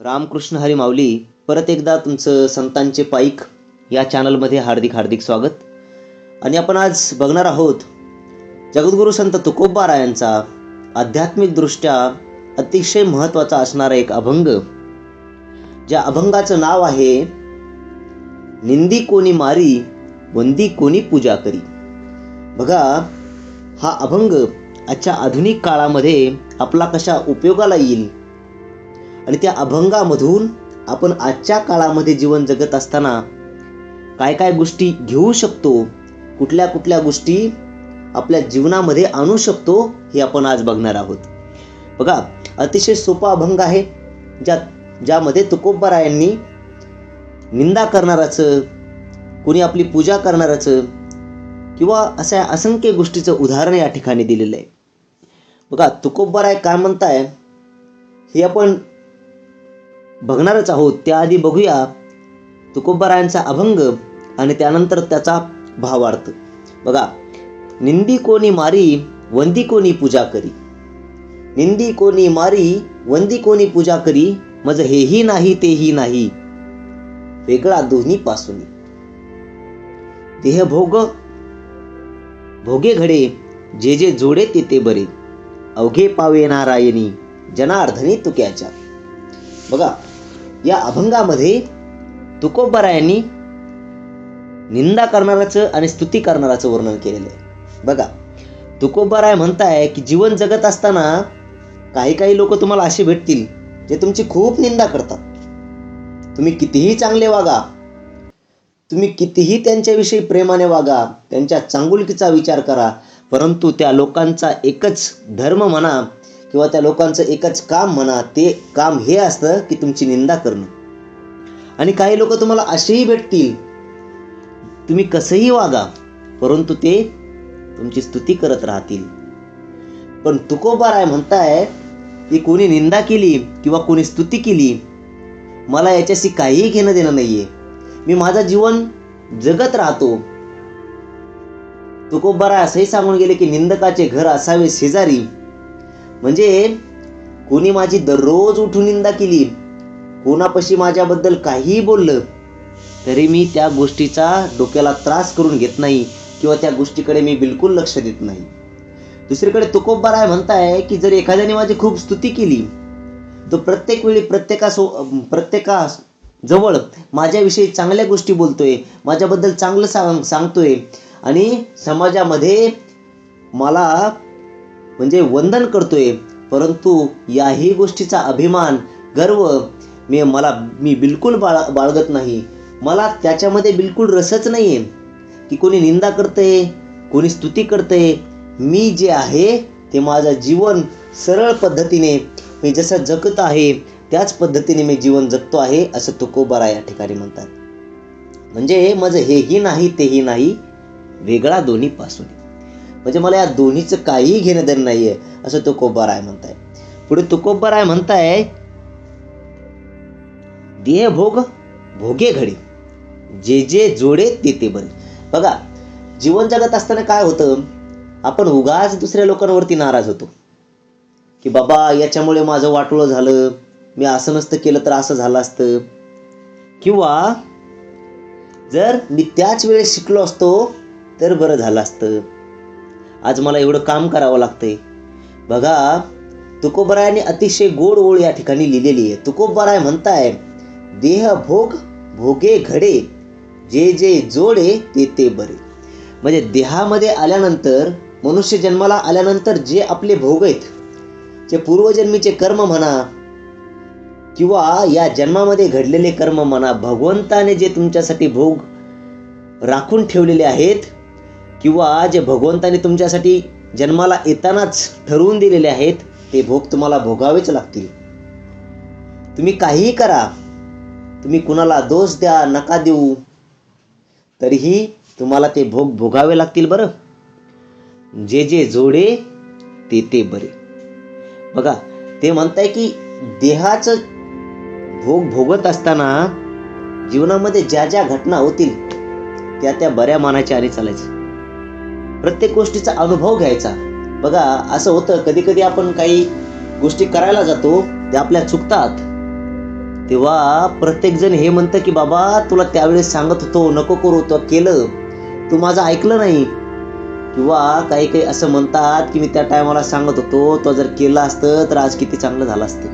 रामकृष्ण हरी माऊली परत एकदा तुमचं संतांचे पाईक या चॅनलमध्ये हार्दिक हार्दिक स्वागत. आणि आपण आज बघणार आहोत जगद्गुरू संत तुकोबारायांचा आध्यात्मिकदृष्ट्या अतिशय महत्त्वाचा असणारा एक अभंग. ज्या अभंगाचं नाव आहे निंदी कोणी मारी वंदी कोणी पूजा करी. बघा हा अभंग आजच्या आधुनिक काळामध्ये आपला कशा उपयोगाला येईल आणि त्या अभंगामधून आपण आजच्या काळामध्ये जीवन जगत असताना काय काय गोष्टी घेऊ शकतो कुठल्या कुठल्या गोष्टी आपल्या जीवनामध्ये आणू शकतो हे आपण आज बघणार आहोत. बघा अतिशय सोपा अभंग आहे ज्या ज्यामध्ये तुकोबरायांनी निंदा करणाराचं कोणी आपली पूजा करणाराचं किंवा अशा असंख्य गोष्टीचं उदाहरण या ठिकाणी दिलेलं आहे. बघा तुकोबराय काय म्हणताय? हे आपण बघणारच आहोत. त्याआधी बघूया तुकोबरायांचा अभंग आणि त्यानंतर त्याचा भावार्थ. बघा निंदी कोणी मारी वंदी कोणी पूजा करी. निंदी कोणी मारी वंदी कोणी पूजा करी मज हेही नाही तेही नाही. वेगळा दोन्ही पासून. देह भोग भोगे घडे जे जे जोडे ते ते बरे. अवघे पावे नारायणी जनार्धनी तुक्याच्या. बघा या अभंगामध्ये तुकोबरायांनी निंदा करणाराचं आणि स्तुती करणाराचं वर्णन केलेलं आहे. बघा तुकोबराय म्हणताय की जीवन जगत असताना काही काही लोक तुम्हाला असे भेटतील जे तुमची खूप निंदा करतात. तुम्ही कितीही चांगले वागा तुम्ही कितीही त्यांच्याविषयी प्रेमाने वागा त्यांच्या चांगुलकीचा विचार करा परंतु त्या लोकांचा एकच धर्म म्हणा किंवा त्या लोकांचं एकच काम म्हणा ते काम हे असतं की तुमची निंदा करणं. आणि काही लोक तुम्हाला असेही भेटतील तुम्ही कसंही वागा परंतु ते तुमची स्तुती करत राहतील. पण तुकोबाराय म्हणताय की कोणी निंदा केली किंवा कोणी स्तुती केली मला याच्याशी काहीही घेणं देणं नाहीये. मी माझं जीवन जगत राहतो. तुकोबाराय असंही सांगून गेले की निंदकाचे घर असावे शेजारी म्हणजे कोणी माझी दररोज उठून निंदा केली कोणापाशी माझ्याबद्दल काहीही बोललं तरी मी त्या गोष्टीचा डोक्याला त्रास करून घेत नाही किंवा त्या गोष्टीकडे मी बिलकुल लक्ष देत नाही. दुसरीकडे तुकोबाराय म्हणताय की जर एखाद्याने माझी खूप स्तुती केली तर प्रत्येक वेळी प्रत्येकासो प्रत्येका जवळ माझ्याविषयी चांगल्या गोष्टी बोलतोय माझ्याबद्दल चांगलं सांग सांगतोय आणि समाजामध्ये मला म्हणजे वंदन करतोय. परंतु याही गोष्टीचा अभिमान गर्व मी मला मी बिलकुल बाळ बाळगत नाही. मला त्याच्यामध्ये बिलकुल रसच नाही आहे की कोणी निंदा करतंय कोणी स्तुती करतंय. मी जे आहे ते माझं जीवन सरळ पद्धतीने मी जसं जगत आहे त्याच पद्धतीने मी जीवन जगतो आहे असं तुकोबारा या ठिकाणी म्हणतात. म्हणजे माझं हेही नाही तेही नाही वेगळा दोन्ही पासून. म्हणजे मला या दोन्हीचं काहीही घेणं देणं नाहीये असं तुकोबाराय म्हणताय. पुढे तुकोबाराय म्हणताय देह भोग भोगे घडी. जे जे जोडे ते ते बरे. बघा जीवन जगत असताना काय होतं? आपण उगाच दुसऱ्या लोकांवरती नाराज होतो. की बाबा याच्यामुळे माझं वाटोळं झालं मी असं नसतं केलं तर असं झालं असतं. किंवा जर मी त्याच वेळेस शिकलो असतो तर बरं झालं असतं. आज मला एवढं काम करावं लागतंय. बघा तुकोबरायाने अतिशय गोड ओळ या ठिकाणी लिहिलेली आहे. तुकोबराय म्हणताय देह भोग भोगे घडे जे जे जोडे ते ते बरे. म्हणजे देहामध्ये आल्यानंतर मनुष्य जन्माला आल्यानंतर जे आपले भोग आहेत जे पूर्वजन्मीचे कर्म म्हणा किंवा या जन्मामध्ये घडलेले कर्म म्हणा भगवंताने जे तुमच्यासाठी भोग राखून ठेवलेले आहेत किंवा जे भगवंताने तुमच्यासाठी जन्माला येतानाच ठरवून दिलेले आहेत ते भोग तुम्हाला भोगावेच लागतील. तुम्ही काहीही करा तुम्ही कुणाला दोष द्या नका देऊ तरीही तुम्हाला ते भोग भोगावे लागतील बरं. जे जे जोडे ते ते बरे. बघा ते म्हणताय की देहाचं भोग भोगत असताना जीवनामध्ये ज्या ज्या घटना होतील त्या त्या बऱ्या मानाच्या आणि चालायचं. प्रत्येक गोष्टीचा अनुभव घ्यायचा. बघा असं होतं कधी कधी आपण काही गोष्टी करायला जातो त्या आपल्या चुकतात. तेव्हा प्रत्येकजण हे म्हणतं की बाबा तुला त्यावेळेस सांगत होतो नको करू तो केलं. तू माझं ऐकलं नाही. किंवा काही काही असं म्हणतात की मी त्या टायमाला सांगत होतो तो जर केलं असतं तर आज किती चांगलं झालं असतं.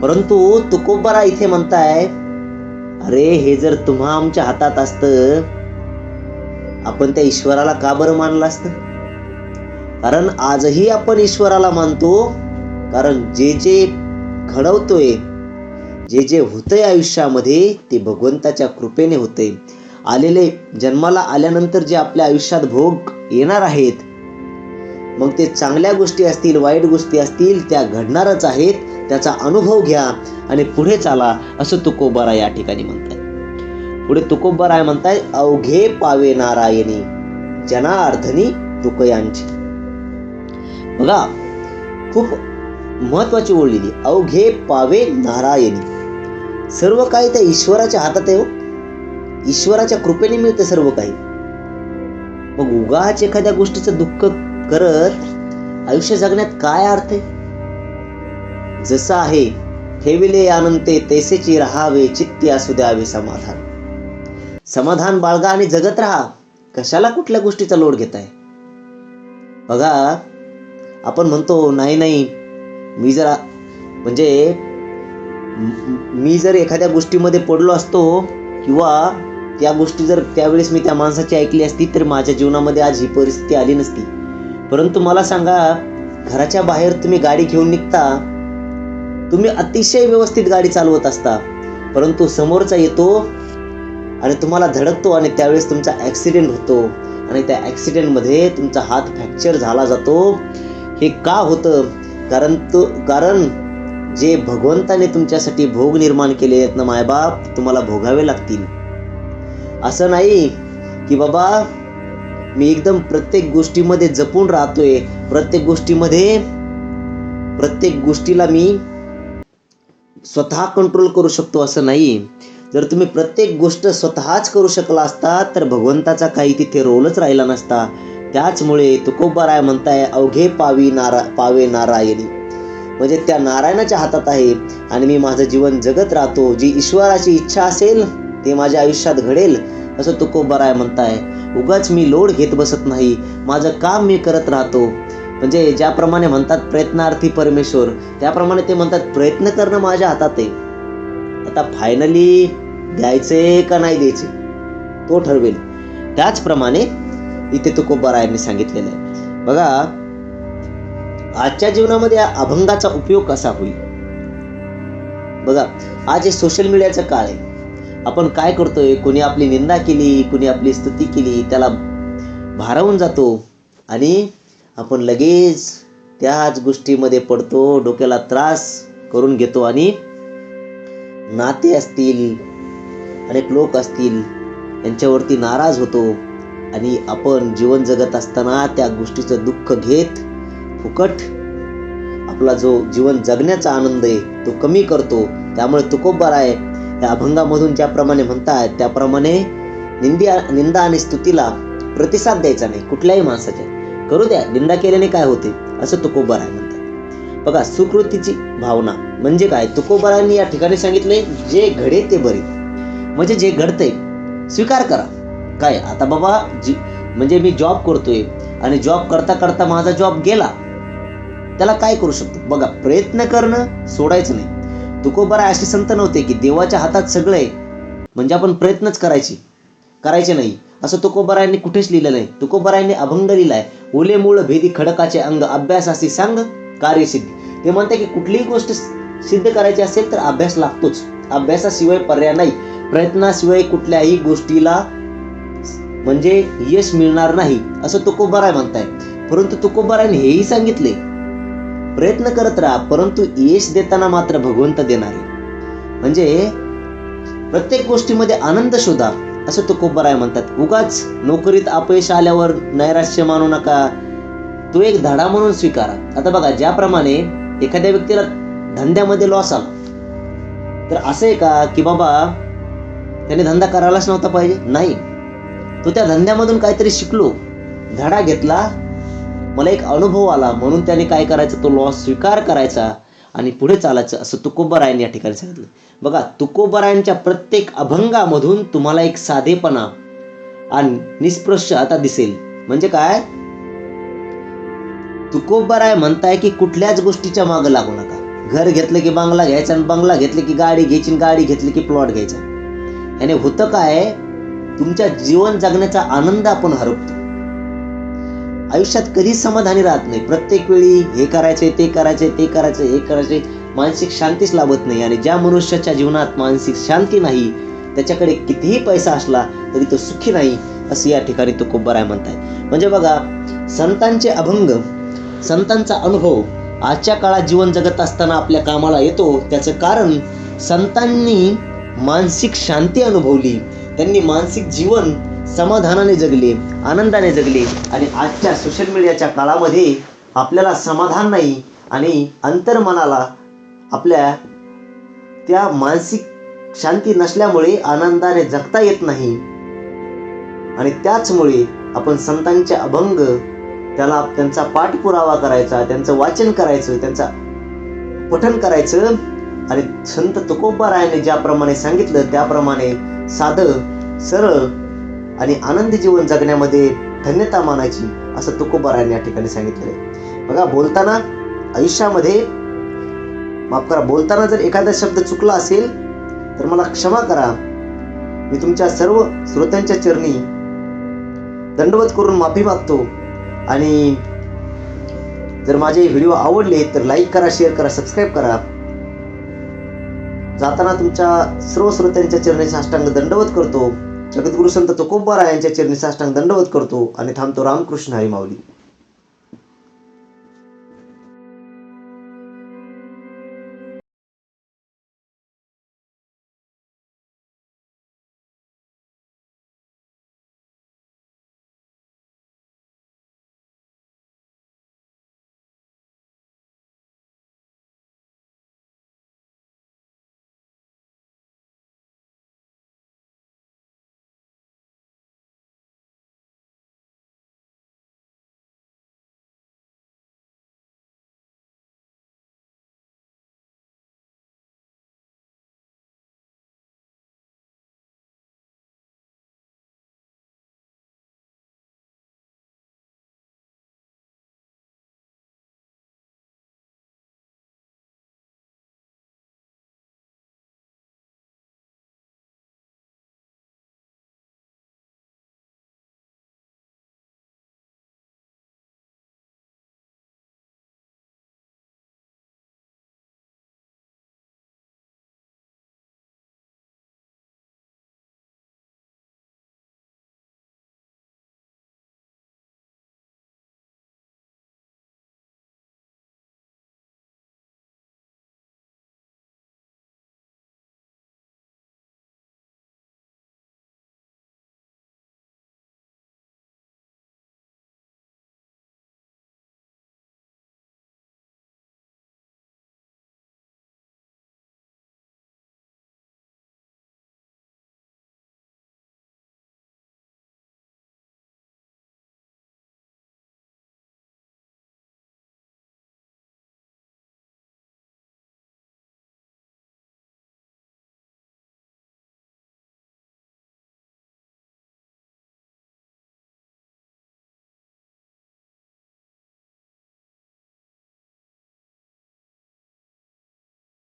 परंतु तुकोबारा इथे म्हणताय अरे हे जर तुम्हा आमच्या हातात असतं आपण त्या ईश्वराला का बरं मानलं असतं? कारण आजही आपण ईश्वराला मानतो कारण जे जे घडवतोय जे जे होतंय आयुष्यामध्ये ते भगवंताच्या कृपेने होतंय. आलेले जन्माला आल्यानंतर जे आपल्या आयुष्यात भोग येणार आहेत मग ते चांगल्या गोष्टी असतील वाईट गोष्टी असतील त्या घडणारच आहेत त्याचा अनुभव घ्या आणि पुढे चाला असं तुकोबारा या ठिकाणी म्हणतात. पुढे तुकोबाराय म्हणताय अवघे पावे नारायणी जनार्धनी तुक यांची बघा खूप महत्वाची ओळ लिहिली अवघे पावे नारायणी. सर्व काही त्या ईश्वराच्या हातात आहे हो. ईश्वराच्या कृपेने मिळते सर्व काही. मग उगाच एखाद्या गोष्टीचं दुःख करत आयुष्य जगण्यात काय अर्थ आहे? जसं आहे ठेविले आनंदे तैसेची राहावे चित्ती असू द्यावे समाधान. समाधान बाळगा आणि जगत राहा. कशाला कुठल्या गोष्टीचा लोड घेताय? बघा आपण म्हणतो नाही नाही मी जर म्हणजे मी जर एखाद्या गोष्टीमध्ये पडलो असतो किंवा त्या गोष्टी जर त्यावेळेस मी त्या माणसाची ऐकली असती तर माझ्या जीवनामध्ये आज ही परिस्थिती आली नसती. परंतु मला सांगा घराच्या बाहेर तुम्ही गाडी घेऊन निघता तुम्ही अतिशय व्यवस्थित गाडी चालवत असता परंतु समोरचा येतो आणि तुम्हाला धडकतो आणि त्यावेळेस तुमचा ॲक्सिडेंट होतो. आणि त्या ॲक्सिडेंटमध्ये तुमचा हात फ्रॅक्चर झाला जातो. हे का होतं? कारण तो कारण जे भगवंताने तुमच्यासाठी भोग निर्माण केले आहेत ना मायबाप तुम्हाला भोगावे लागतील. असं नाही की बाबा मी एकदम प्रत्येक गोष्टीमध्ये जपून राहतोय. प्रत्येक गोष्टीमध्ये प्रत्येक गोष्टीला मी स्वतः कंट्रोल करू शकतो असं नाही. जर तुम्ही प्रत्येक गोष्ट स्वतःच करू शकला असता तर भगवंताचा काही तिथे रोलच राहिला नसता. त्याचमुळे तुकोबाराय म्हणताय अवघे पावी नारा पावे नारायणी. म्हणजे त्या नारायणाच्या हातात आहे. आणि मी माझं जीवन जगत राहतो. जी ईश्वराची इच्छा असेल ते माझ्या आयुष्यात घडेल असं तुकोबाराय म्हणताय. उगाच मी लोड घेत बसत नाही. माझं काम मी करत राहतो. म्हणजे ज्याप्रमाणे म्हणतात प्रयत्नार्थी परमेश्वर त्याप्रमाणे ते म्हणतात प्रयत्न करणं माझ्या हातात आहे. आता फायनली द्यायचे का नाही द्यायचे तो ठरवेल. त्याचप्रमाणे इथे तुकोबारायांनी सांगितलेलं आहे. बघा आजच्या जीवनामध्ये या अभंगाचा उपयोग कसा होईल? बघा आज हे सोशल मीडियाचं काळ आहे. आपण काय करतोय? कोणी आपली निंदा केली कोणी आपली स्तुती केली त्याला भारावून जातो आणि आपण लगेच त्याच गोष्टीमध्ये पडतो डोक्याला त्रास करून घेतो आणि नाते असतील अनेक लोक असतील यांच्यावरती नाराज होतो आणि आपण जीवन जगत असताना त्या गोष्टीचं दुःख घेत फुकट आपला जो जीवन जगण्याचा आनंद आहे तो कमी करतो. त्यामुळे तुकोबार आहे त्या अभंगामधून ज्याप्रमाणे म्हणतात त्याप्रमाणे निंदी निंदा आणि स्तुतीला प्रतिसाद द्यायचा नाही कुठल्याही माणसाच्या. करू द्या निंदा केल्याने काय होते? असं तुकोबार आहे बघा सुकृतीची भावना. म्हणजे काय? तुकोबारांनी या ठिकाणी सांगितले जे घडे ते बरे. म्हणजे जे घडतंय स्वीकार करा. काय? आता बाबा जी म्हणजे मी जॉब करतोय आणि जॉब करता करता माझा जॉब गेला. त्याला काय करू शकतो? बघा प्रयत्न करणं सोडायचं नाही. तुकोबारा असे संत नव्हते की देवाच्या हातात सगळं आहे. म्हणजे आपण प्रयत्नच करायचे. करायचे नाही. असं तुकोबारायांनी कुठेच लिहिलं नाही. तुकोबारायांनी अभंग लिहिलाय. ओले मूळ भेदी खडकाचे अंग अभ्यासाशी सांग. कार्यसिद्धी. ते म्हणते की कुठलीही गोष्ट सिद्ध करायची असेल तर अभ्यास लागतोच. अभ्यासाशिवाय पर्याय नाही. प्रयत्नाशिवाय कुठल्याही गोष्टीला म्हणजे यश मिळणार नाही असं तुकोबाराय म्हणताय परंतु तुकोबारायने हेही सांगितले प्रयत्न करत राहा परंतु यश देताना मात्र भगवंत देणार. आहे म्हणजे प्रत्येक गोष्टीमध्ये आनंद शोधा असं तुकोबाराय म्हणतात. उगाच नोकरीत अपयश आल्यावर नैराश्य मानू नका तो एक धडा म्हणून स्वीकारा. आता बघा ज्याप्रमाणे एखाद्या व्यक्तीला धंद्यामध्ये लॉस आला तर असं आहे का की बाबा त्याने धंदा करायलाच नव्हता पाहिजे? नाही. तो त्या धंद्यामधून काहीतरी शिकलो धडा घेतला मला एक अनुभव आला म्हणून त्याने काय करायचं? तो लॉस स्वीकार करायचा आणि पुढे चालायचं असं तुकोबरायन या ठिकाणी सांगितलं. बघा तुकोबारायांच्या प्रत्येक अभंगामधून तुम्हाला एक साधेपणा आणि निष्प्रश्यता दिसेल. म्हणजे काय? तुकोबाराय म्हणताय की कुठल्याच गोष्टीच्या मागं लागू नका. घर घेतलं की बंगला घ्यायचा आणि बंगला घेतलं की गाडी घ्यायची आणि गाडी घेतली की प्लॉट घ्यायचा. याने होतं काय? तुमच्या जीवन जगण्याचा आनंद आपण हरवतो आयुष्यात कधीच समाधानी राहत नाही. प्रत्येक वेळी हे करायचे ते करायचे ते करायचे हे करायचे मानसिक शांतीच लाभत नाही. आणि ज्या मनुष्याच्या जीवनात मानसिक शांती नाही त्याच्याकडे कितीही पैसा असला तरी तो सुखी नाही असं या ठिकाणी तो कुब्बराय म्हणताय म्हणजे बघा संतांचे अभंग संतांचा अनुभव आजच्या काळात जीवन जगत असताना आपल्या कामाला येतो. त्याचं कारण संतांनी मानसिक शांती अनुभवली. त्यांनी मानसिक जीवन समाधानाने जगले आनंदाने जगले आणि आजच्या सोशल मीडियाच्या काळामध्ये आपल्याला समाधान नाही आणि अंतर्मनाला आपल्या त्या मानसिक शांती नसल्यामुळे आनंदाने जगता येत नाही. आणि त्याचमुळे आपण संतांचे अभंग त्याला त्यांचा पाठपुरावा करायचा त्यांचं वाचन करायचं त्यांचा पठन करायचं. आणि संत तुकोबारायाने ज्याप्रमाणे सांगितलं त्याप्रमाणे साधं सरळ आणि आनंदी जीवन जगण्यामध्ये धन्यता मानायची असं तुकोबारायाने या ठिकाणी सांगितलेलं आहे. बघा बोलताना आयुष्यामध्ये माफ करा बोलताना जर एखादा शब्द चुकला असेल तर मला क्षमा करा. मी तुमच्या सर्व श्रोत्यांच्या चरणी दंडवत करून माफी मागतो. आणि जर माझे व्हिडिओ आवडले तर लाईक करा शेअर करा सबस्क्राईब करा. जाताना तुमच्या सर्व श्रोत्यांच्या चरणी साष्टांग दंडवत करतो. जगद्गुरु संत तुकोबारा यांच्या चरणी साष्टांग दंडवत करतो. आणि थांबतो रामकृष्ण हरी माऊली.